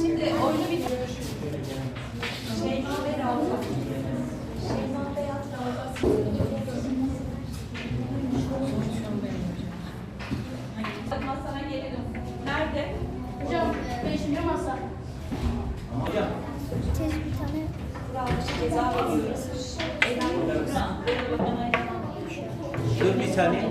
Şimdi oyunu bir Şeyma ve Ravza. Şeyma Beyaz Ravza. Masana gelelim. Nerede? Hocam 5. masa. Bir Dur bir saniye.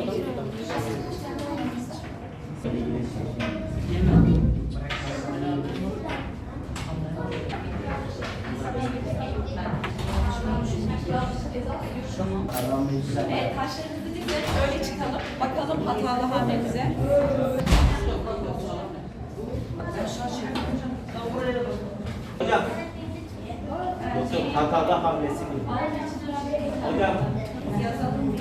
Evet, taşlarınızı dizin, öyle çıkalım. Bakalım hatalı hamlemize. Hocam. Doktor hatada hamlesi mi? Hocam. Yazalım.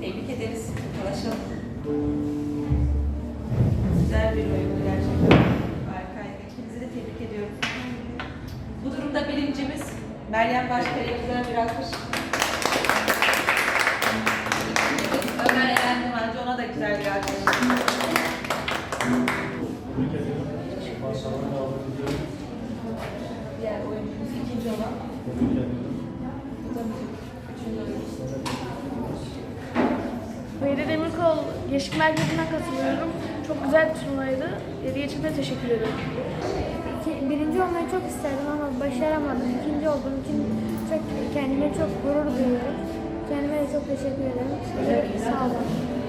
Tebrik ederiz arkadaşlar. Güzel bir oyundu gerçekten. Harikaydı. İkinizi de tebrik ediyorum. Bu durumda birincimiz Meryem Başkaya güzel bir alkış. Ömer Eren Dumancı ona da güzel bir alkış. İkinci olan. Veli Demirkol Gençlik Merkezi'ne katılıyorum. Çok güzel bir turnuvaydı. Yedi için de teşekkür ederim. Birinci olmayı çok isterdim ama başaramadım. İkinci olduğum için çok kendime çok gurur duyuyorum. Kendime de çok teşekkür ederim. Size sağ olun.